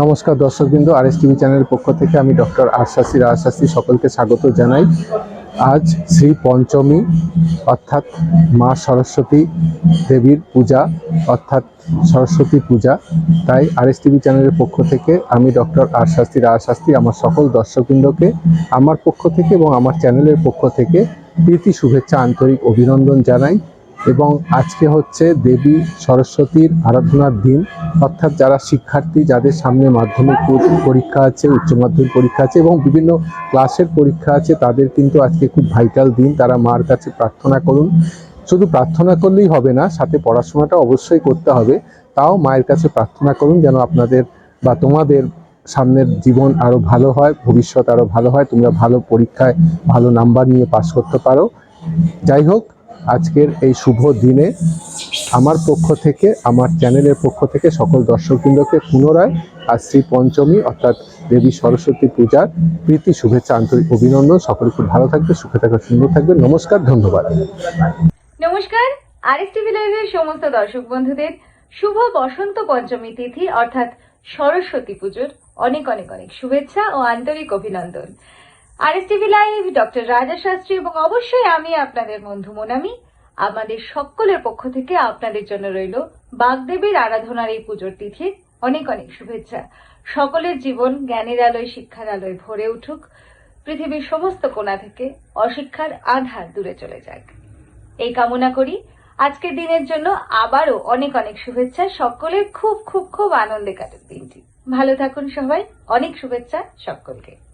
নমস্কার দর্শকবৃন্দ আর S TV চ্যানেলের পক্ষ থেকে আমি ডক্টর আশাসী রাজশাস্ত্রী সকলকে স্বাগত জানাই। আজ শ্রী পঞ্চমী, অর্থাৎ মা সরস্বতী দেবীর পূজা, অর্থাৎ সরস্বতী পূজা। তাই আর এস টিভি চ্যানেলের পক্ষ থেকে আমি ডক্টর আর শাস্ত্রী রাজশাস্ত্রী, আমার সকল দর্শকবৃন্দকে, আমার পক্ষ থেকে এবং আমার চ্যানেলের পক্ষ থেকে প্রীতি, শুভেচ্ছা, আন্তরিক অভিনন্দন জানাই। এবং আজকে হচ্ছে দেবী সরস্বতীর আরাধনার দিন। অর্থাৎ যারা শিক্ষার্থী, যাদের সামনে মাধ্যমিক পরীক্ষা আছে, উচ্চ মাধ্যমিক পরীক্ষা আছে এবং বিভিন্ন ক্লাসের পরীক্ষা আছে, তাদের কিন্তু আজকে খুব ভাইটাল দিন। তারা মার কাছে প্রার্থনা করুন। শুধু প্রার্থনা করলেই হবে না, সাথে পড়াশোনাটা অবশ্যই করতে হবে। তাও মায়ের কাছে প্রার্থনা করুন যেন আপনাদের বা তোমাদের সামনের জীবন আরও ভালো হয়, ভবিষ্যৎ আরও ভালো হয়। তোমরা ভালো পরীক্ষায় ভালো নাম্বার নিয়ে পাশ করতে পারো। যাই হোক, আজকের এই শুভ দিনে আমার পক্ষ থেকে, আমার চ্যানেলের পক্ষ থেকে সকল দর্শকবৃন্দকে পুনরায় আজ শ্রী পঞ্চমী অর্থাৎ দেবী সরস্বতী পূজার প্রীতি, শুভেচ্ছা, আন্তরিক অভিনন্দন। সকলে খুব ভালো থাকবে, সুখে থাকবে, সুন্দর থাকবে। নমস্কার, ধন্যবাদ। নমস্কার। আর এস টিভি লাইভের সমস্ত দর্শক বন্ধুদের শুভ বসন্ত পঞ্চমী তিথি অর্থাৎ সরস্বতী পুজোর অনেক অনেক অনেক শুভেচ্ছা ও আন্তরিক অভিনন্দন। RS TV live doctor Raja Shastri এবং অবশ্যই আমি আপনাদের বন্ধু মোনামি। আমাদের সকলের পক্ষ থেকে আপনাদের জন্য রইল বাগদেবীর আরাধনার এই পুজোর তিথির অনেক অনেক শুভেচ্ছা। সকলের জীবন জ্ঞানের আলোয়, শিক্ষার আলোয় ভরে উঠুক। পৃথিবীর সমস্ত কোণা থেকে অশিক্ষার আধার দূরে চলে যাক। এই কামনা করি। আজকের দিনের জন্য আবারও অনেক অনেক শুভেচ্ছা। সকলের খুব খুব খুব আনন্দে কাটুক দিনটি। ভালো থাকুন সবাই। অনেক শুভেচ্ছা সকলকে।